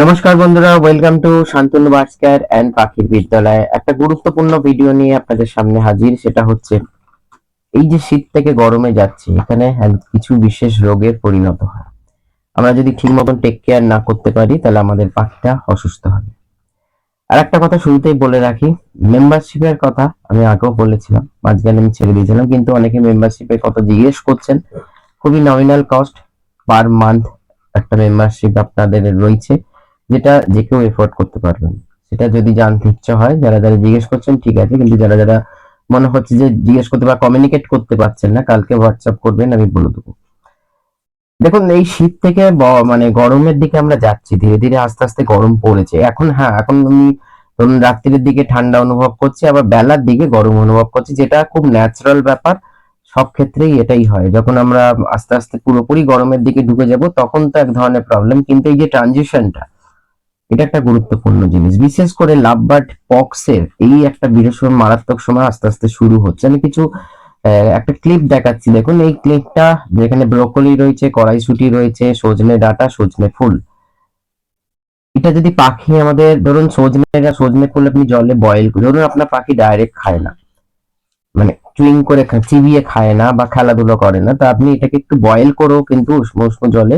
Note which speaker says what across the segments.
Speaker 1: নমস্কার বন্ধুরা welcome to Shantanu birds care and পাখির বিদ্যালয়ে। একটা গুরুত্বপূর্ণ ভিডিও নিয়ে আপনাদের সামনে হাজির, সেটা হচ্ছে এই যে শীত থেকে গরমে যাচ্ছে, এখানে কিছু বিশেষ রোগে পরিণত হয়। আমরা যদি ঠিক মতন টেক কেয়ার না করতে পারি, তাহলে আমাদের পাখিটা অসুস্থ হবে। আর একটা কথা শুরুতেই বলে রাখি মেম্বারশিপের কথা আমি আগেও বলেছিলাম, মাঝখানে আমি ছেড়ে দিয়েছিলাম, কিন্তু অনেকে মেম্বারশিপের কথা জিজ্ঞেস করছেন। খুবই নমিনাল কস্ট পার মান্থ একটা মেম্বারশিপ আপনাদের রয়েছে। যেটা যে কেউ এফোর্ড করতে পারবেন সেটা যদি জানতে ইচ্ছা হয়, যারা যারা জিজ্ঞেস করছেন, ঠিক আছে, কিন্তু যারা যারা মনে হচ্ছে যে জিজ্ঞেস করতে বা কমিউনিকেট করতে পারছেন না, কালকে হোয়াটসঅ্যাপ করবেন, আমি বলে দেবো। দেখুন, এই শীত থেকে মানে গরমের দিকে আমরা যাচ্ছি, ধীরে ধীরে আস্তে আস্তে গরম পড়েছে। এখন হ্যাঁ এখন আমি ধরুন রাত্রির দিকে ঠান্ডা অনুভব করছি, আবার বেলার দিকে গরম অনুভব করছি, যেটা খুব ন্যাচারাল ব্যাপার। সব ক্ষেত্রেই এটাই হয়। যখন আমরা আস্তে আস্তে পুরোপুরি গরমের দিকে ঢুকে যাব, তখন তো এক ধরনের প্রবলেম কিন্তু এই যে ট্রানজিশনটা এটা একটা গুরুত্বপূর্ণ জিনিস। বিশেষ করে লাভবার্ড পক্সের এই একটা বিশেষ মারাত্মক সময় আস্তে আস্তে শুরু হচ্ছে। আমি কিছু একটা ক্লিপ দেখাচ্ছি। দেখুন, এই ক্লিপটা যেখানে ব্রোকলি রয়েছে, কড়াইশুটি রয়েছে, সজনে ডাটা, সজনে ফুল। এটা যদি পাখি আমাদের, ধরুন সজনে সজনে ফুল আপনি জলে বয়েল ধরুন আপনার পাখি ডাইরেক্ট খায় না। মানে চুইং করে চিবিয়ে খায় না বা খেলাধুলো করে না। তা আপনি এটাকে একটু বয়েল করেও কিন্তু উষ্ণ উষ্ণ জলে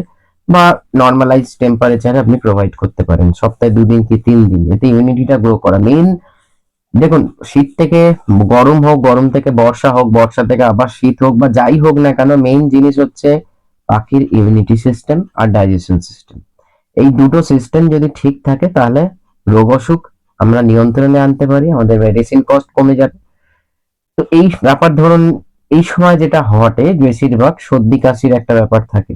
Speaker 1: বা নর্মালাইজ টেম্পারেচারে আপনি প্রোভাইড করতে পারেন। সপ্তাহে দুদিন কি তিন দিন এতে ইমিউনিটিটা গ্রো করা। মেইন দেখুন, শীত থেকে গরম হোক, গরম থেকে বর্ষা হোক, বর্ষা থেকে আবার শীত হোক বা যাই হোক না কেন মেইন জিনিস হচ্ছে পাখির ইমিউনিটি সিস্টেম আর ডাইজেশন সিস্টেম এই দুটো সিস্টেম যদি ঠিক থাকে, তাহলে রোগ অসুখ আমরা নিয়ন্ত্রণে আনতে পারি, আমাদের মেডিসিন কস্ট কমে যাবে। তো এই ব্যাপার ধরুন, এই সময় যেটা হটে, বেশিরভাগ সর্দি, কাশির একটা ব্যাপার থাকে।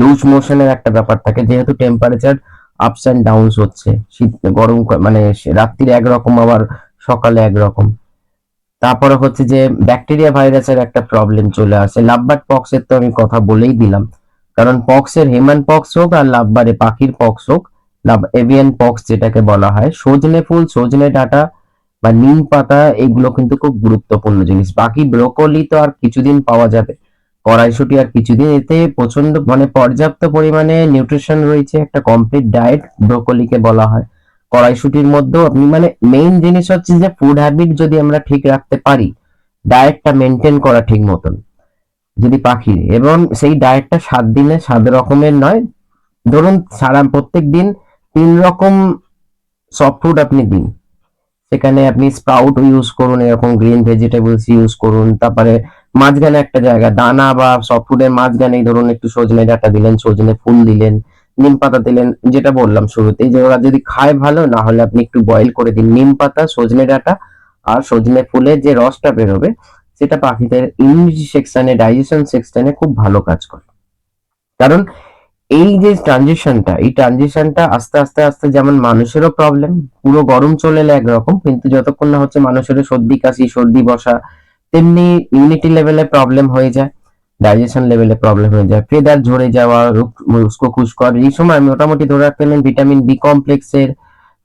Speaker 1: লুজ মোশনের একটা ব্যাপার থাকে, যেহেতু টেম্পারেচার আপস এন্ড ডাউনস হচ্ছে। শীত, গরম মানে রাত্রির একরকম, আবার সকালে একরকম। তারপরে হচ্ছে যে ব্যাকটেরিয়া ভাইরাসের একটা প্রবলেম চলে আসে। লাভবার্ড পক্সের তো আমি কথা বলেই দিলাম। কারণ পক্সের হেমান পক্স হোক আর লাভবারে পাখির পক্স হোক, লাভ এভিয়ান পক্স যেটাকে বলা হয়, সজনে ফুল, সজনে ডাটা বা নিম পাতা, এগুলো কিন্তু খুব গুরুত্বপূর্ণ জিনিস। বাকি ব্রোকলি তো আর কিছুদিন পাওয়া যাবে। কড়াইশুটি আর কিছুদিন এতে প্রচণ্ড মানে পর্যাপ্ত পরিমাণে নিউট্রিশন রয়েছে, একটা কমপ্লিট ডায়েট ব্রোকলিকে বলা হয়। কড়াইশুটির মধ্যেও আপনি মানে মেইন জিনিস হচ্ছে যে ফুড হ্যাবিট যদি আমরা ঠিক রাখতে পারি ডায়েটটা মেনটেন করা ঠিক মতন। যদি পাখির, এবং সেই ডায়েটটা সাত দিনে সাত রকমের নয়, ধরুন সারা প্রত্যেক দিন তিন রকম সফট ফুড আপনি দিন। সেখানে আপনি স্প্রাউট ইউজ করুন, এরকম গ্রিন ভেজিটেবলস ইউজ করুন, তারপরে মাঝখানে একটা জায়গা, দানা বা সফট ফুডের মাঝখানে ধরুন একটু সজনে ডাটা দিলেন, সজনে ফুল দিলেন, নিম পাতা দিলেন, যেটা বললাম শুরুতেই যে ওরা যদি খায় ভালো, না হলে আপনি একটু বয়েল করে দিন নিম পাতা, সজনে ডাটা আর সজনে ফুলের যে রসটা বেরোবে, সেটা পাখিদের ইমিউনিটি সেকশনে ডাইজেশন সেকশনে খুব ভালো কাজ করে। কারণ এই যে ট্রানজিশনটা এই ট্রানজিশনটা আস্তে আস্তে আস্তে যেমন মানুষেরও প্রবলেম পুরো গরম চলে এলে একরকম, কিন্তু যতক্ষণ না হচ্ছে মানুষেরও সর্দি, কাশি, সর্দি, বসা তেমনি ইউনিটি লেভেলে প্রবলেম হয়ে যায় ডাইজেশন লেভেলে প্রবলেম হয়ে যায় ফেদার ঝরে যাওয়া উস্কো খুস্কর এই সময় মোটামুটি ধরে রাখতে গেলেন ভিটামিন বি কমপ্লেক্সের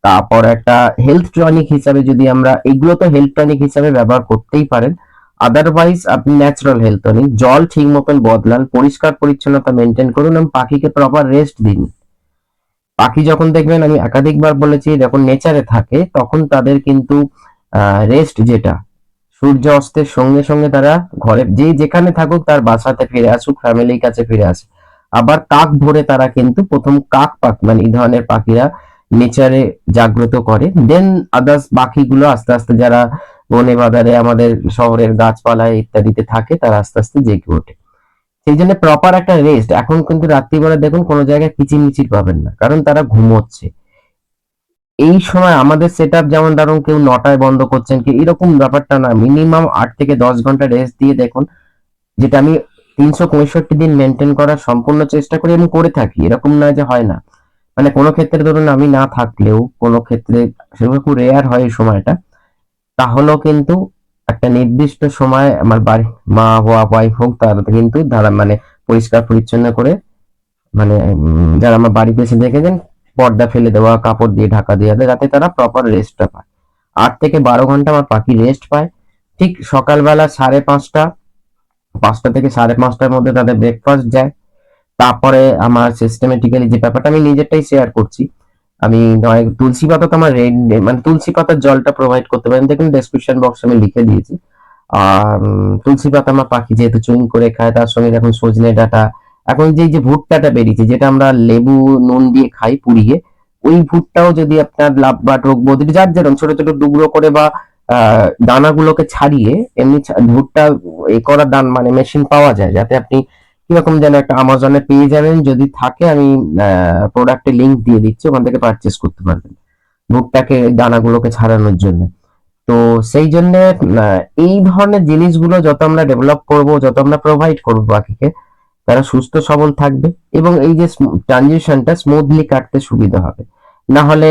Speaker 1: তারপর একটা হেলথ টনিক হিসাবে যদি আমরা, এগুলো তো হেলথ টনিক হিসাবে ব্যবহার করতেই পারেন আদারওয়াইজ আপনি ন্যাচারাল হেলথ টনিক জল ঠিক মতন বদলান, পরিষ্কার পরিচ্ছন্নতা মেনটেন করুন এবং পাখিকে প্রপার রেস্ট দিন। পাখি যখন দেখবেন, আমি একাধিকবার বলেছি, যখন নেচারে থাকে, তখন তাদের কিন্তু রেস্ট যেটা সূর্য অস্তের সঙ্গে সঙ্গে তারা ঘরে যে যেখানে থাকুক তার বাসাতে ফিরে আসুক, ফ্যামিলির কাছে ফিরে আসে আবার কাক ভরে তারা কিন্তু প্রথম কাক পাক মানে এই ধরনের পাখিরা নেচারে জাগ্রত করে। দেন আদার্স বাকিগুলো আস্তে আস্তে যারা বনে বাজারে আমাদের শহরের গাছপালা ইত্যাদিতে থাকে, তারা আস্তে আস্তে জেগে ওঠে। সেই জন্য প্রপার একটা রেস্ট এখন কিন্তু রাত্রিবেলা দেখুন কোনো জায়গায় কিচিরমিচির পাবেন না। কারণ তারা ঘুমোচ্ছে। এই সময় আমাদের সেট যেমন ধরুন কেউ নটায় বন্ধ করছেন কি এরকম ব্যাপারটা না। মিনিমাম আট থেকে দশ ঘণ্টা রেস্ট দিয়ে দেখুন, যেটা আমি তিনশো পঁয়ষট্টি দিন মেনটেন করার সম্পূর্ণ চেষ্টা করি আমি করে থাকি। এরকম না যে হয় না। মানে কোনো ক্ষেত্রে ধরুন আমি না থাকলেও, কোনো ক্ষেত্রে সেগুলো খুব রেয়ার হয় এই সময়টা, তাহলেও কিন্তু একটা নির্দিষ্ট সময় আমার বাড়ি, মা হওয়া ওয়াইফ হোক, তারা কিন্তু, তারা মানে পরিষ্কার পরিচ্ছন্ন করে মানে যারা আমার বাড়িতে এসে দেখেছেন পর্দা ফেলে দেওয়া, কাপড় দিয়ে ঢাকা দেওয়া যাতে তারা প্রপার রেস্টটা পায়। আট থেকে বারো ঘণ্টা আমার পাখি রেস্ট পায়। ঠিক সকালবেলা সাড়ে পাঁচটা পাঁচটা থেকে সাড়ে পাঁচটার মধ্যে তাদের ব্রেকফাস্ট যায়। তারপরে আমার সিস্টেমেটিক্যালি যে ব্যাপারটা আমি নিজেরটাই শেয়ার করছি, আমি তুলসী পাতা তো আমার রেড মানে তুলসী পাতার জলটা প্রোভাইড করতে পারেন। দেখুন ডেসক্রিপশন বক্সে আমি লিখে দিয়েছি। আর তুলসী পাতা আমার পাখি যেহেতু চুইং করে খায়, তার সঙ্গে দেখুন সজনে ডাঁটা এখন যে যে ভুট্টাটা বেরিয়েছে, যেটা আমরা লেবু, নুন দিয়ে খাই পুড়িয়ে, ওই ভুট্টাও যদি আপনার লাভ বা রোগ বদির যার যেরকম ছোট ছোট টুকরো করে বা দানাগুলোকে ছাড়িয়ে, এমনি ভুট্টা এ করার দান মানে মেশিন পাওয়া যায়, যাতে আপনি কীরকম যেন একটা আমাজনে পেয়ে যাবেন, যদি থাকে আমি প্রোডাক্টের লিঙ্ক দিয়ে দিচ্ছি, ওখান থেকে পারচেস করতে পারবেন। ভুট্টাকে, দানাগুলোকে ছাড়ানোর জন্য। তো সেই জন্য এই ধরনের জিনিসগুলো যত আমরা ডেভেলপ করব, যত আমরা প্রোভাইড করব বাকিকে তারা সুস্থ, সবল থাকবে এবং এই যে ট্রানজিশনটা স্মুথলি কাটতে সুবিধা হবে। না হলে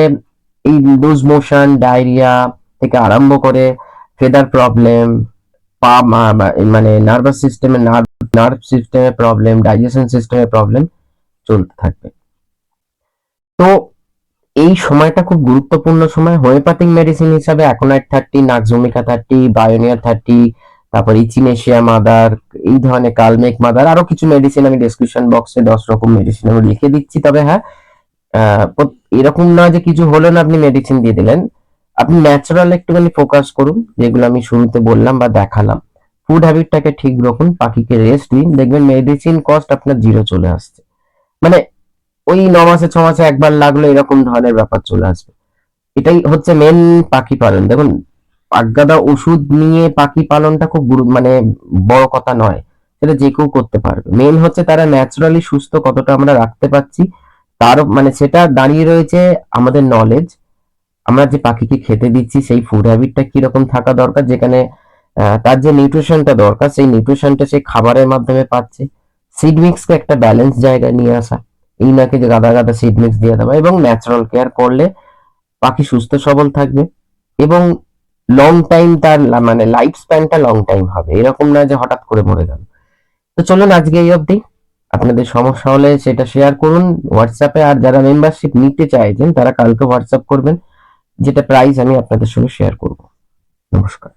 Speaker 1: এই লুজ মোশন ডায়রিয়া থেকে আরম্ভ করে ফেদার প্রবলেম পা মানে নার্ভাস সিস্টেমে নার্ভ নার্ভ সিস্টেমে প্রবলেম ডাইজেশন সিস্টেমে প্রবলেম চলতে থাকবে। তো এই সময়টা খুব গুরুত্বপূর্ণ সময়। হোমিওপ্যাথিক মেডিসিন হিসাবে aconite thirty nux vomica thirty bryonia thirty তারপর ইচিনেশিয়া মাদার, এই ধরনের কালমেক মাদার, আরও কিছু মেডিসিন আমি ডেসক্রিপশন বক্সে দশ রকম মেডিসিন আমি লিখে দিচ্ছি। তবে হ্যাঁ এরকম না যে কিছু হলো না আপনি মেডিসিন দিয়ে দিলেন। আপনি ন্যাচারাল একটুখানি ফোকাস করুন, যেগুলো আমি শুরুতে বললাম বা দেখালাম। ফুড হ্যাবিটটাকে ঠিক রাখুন, পাখিকে রেস্ট দিন, দেখবেন মেডিসিন কস্ট আপনার জিরো চলে আসছে। মানে ওই ন মাসে, ছ মাসে একবার লাগল, এরকম ধরনের ব্যাপার চলে আসবে। এটাই হচ্ছে মেন পাখি পালন। দেখুন আজ্ঞাদা ওষুধ নিয়ে পাখি পালনটা খুব মানে বড় কথা নয়। সেটা যে কেউ করতে পারবে। মেন হচ্ছে তারা ন্যাচারালি সুস্থ কতটা আমরা রাখতে পারছি, তার মানে সেটা দাঁড়িয়ে রয়েছে আমাদের নলেজ আমরা যে পাখিকে খেতে দিচ্ছি, সেই ফুড হ্যাবিটটা কীরকম থাকা দরকার, যেখানে তার যে নিউট্রিশনটা দরকার, সেই নিউট্রিশনটা সেই খাবারের মাধ্যমে পাচ্ছে। সিড মিক্সকে একটা ব্যালেন্স জায়গায় নিয়ে আসা। এই নাকি যে গাদা গাদা সিড মিক্স দিয়ে দেওয়া। এবং ন্যাচারাল কেয়ার করলে পাখি সুস্থ সবল থাকবে। এবং লং টাইম তার মানে লাইফ স্প্যানটা লং টাইম হবে। এরকম না যে হঠাৎ করে মরে গেল। তো চলুন আজকে এই অবধি। আপনাদের সমস্যা হলে সেটা শেয়ার করুন। হোয়াটসঅ্যাপে আর যারা মেম্বারশিপ নিতে চাইছেন, তারা কালকে হোয়াটসঅ্যাপ করবেন, যেটা প্রাইস আমি আপনাদের সঙ্গে শেয়ার করব। নমস্কার।